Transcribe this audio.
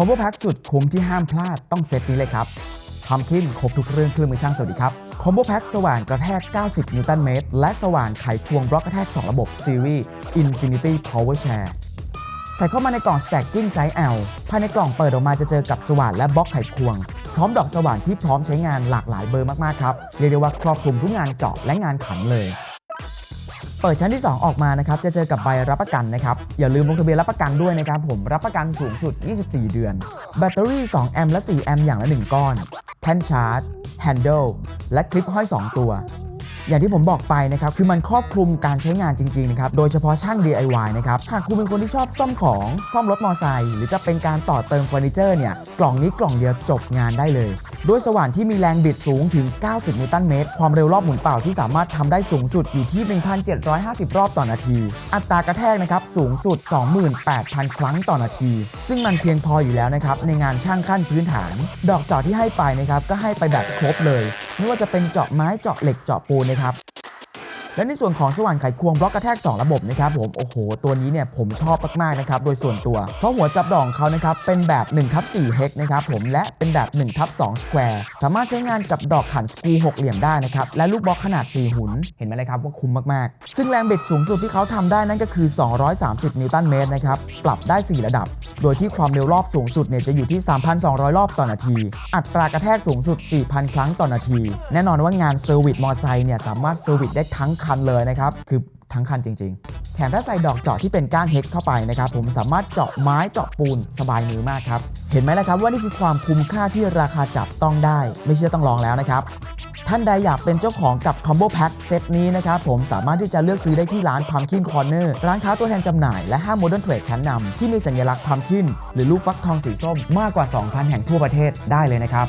อมโบแพ็กสุดคุ้มที่ห้ามพลาดต้องเซตนี้เลยครับทำขึ้นครบทุกเรื่องเครื่องมือช่างสวัสดีครับคอมโบแพ็กสว่านกระแทก 90 นิวตันเมตร และสว่านไขควงบล็อกกระแทก 2 ระบบซีรีส์ Infinity Power Share ใส่เข้ามาในกล่อง Stacking Size L ภายในกล่องเปิดออกมาจะเจอกับสว่านและบล็อกไขควง พร้อมดอกสว่านที่พร้อมใช้งานหลากหลายเบอร์มากๆครับ เรียกได้ว่าครอบคลุมทุกงานเจาะและงานขันเลย เปิดชั้นที่ 2 ออกมานะครับจะเจอกับใบรับประกันนะครับอย่าลืมลงทะเบียนรับประกันด้วยนะครับผมรับประกันสูงสุด 24 เดือน แบตเตอรี่ 2 แอมป์และ 4 แอมป์อย่างละ 1 ก้อน แท่นชาร์จ แฮนเดิลและคลิปห้อย 2 ตัว อย่างที่ผมบอกไปนะครับคือมันครอบคลุมการใช้งานจริงๆนะครับโดยเฉพาะช่าง DIY นะครับหากคุณเป็นคนที่ชอบซ่อมของซ่อมรถมอเตอร์ไซค์หรือจะเป็นการต่อเติมเฟอร์นิเจอร์เนี่ยกล่องนี้กล่องเดียวจบงานได้เลย ด้วยสว่านที่มีแรงบิดสูงถึง 90 นิวตันเมตร ความเร็วรอบหมุนเป่าที่สามารถทำได้สูงสุดอยู่ที่ 1,750 รอบต่อนาที อัตรากระแทกนะครับสูงสุด 28,000 ครั้งต่อนาที ซึ่งมันเพียงพออยู่แล้วนะครับในงานช่างขั้นพื้นฐาน ดอกเจาะที่ให้ไปนะครับก็ให้ไปแบบครบเลย ไม่ว่าจะเป็นเจาะไม้เจาะเหล็กเจาะปูนนะครับ และในส่วนของสว่านไขควงบล็อกกระแทก 2 ระบบนะครับผมโอ้โห ตัวนี้เนี่ยผมชอบมากๆนะครับโดยส่วนตัว เพราะหัวจับดอกของเขานะครับเป็นแบบ1ทับ4เฮกนะครับผมและเป็นแบบ1ทับ2สแควร์สามารถใช้งานกับดอกขันสกรูหกเหลี่ยมได้นะครับและลูกบล็อกขนาด 4 หุนเห็นไหมเลยครับว่าคุ้มมากๆ ซึ่งแรงบิดสูงสุดที่เขาทำได้นั่นก็คือ 230 นิวตันเมตรนะครับปรับได้ 4 ระดับ โดยที่ความเร็วรอบสูงสุดเนี่ยจะอยู่ที่ 3,200 รอบต่อนาที อัตรากระแทกสูงสุด 4,000 ครั้งต่อนาที แน่นอนว่างานเซอร์วิสมอไซค์เนี่ยสามารถเซอร์วิสได้ทั้งคันเลยนะครับคือทั้งคันจริง ๆ แถมถ้าใส่ดอกเจาะที่เป็นก้านเฮกเข้าไปนะครับผมสามารถเจาะไม้เจาะปูนสบายมือมากครับ เห็นไหมล่ะครับว่านี่คือความคุ้มค่าที่ราคาจับต้องได้ ไม่เชื่อต้องลองแล้วนะครับท่านใดอยากเป็นเจ้าของกับ Combo Pack เซตนี้นะครับผมสามารถที่จะเลือกซื้อได้ที่ร้าน Pumpkin Corner ร้านค้าตัวแทนจำหน่ายและห้าง Modern Trade ชั้นนำที่มีสัญลักษณ์ Pumpkin หรือลูกฟักทองสีส้มมากกว่า 2,000 แห่งทั่วประเทศได้เลยนะครับ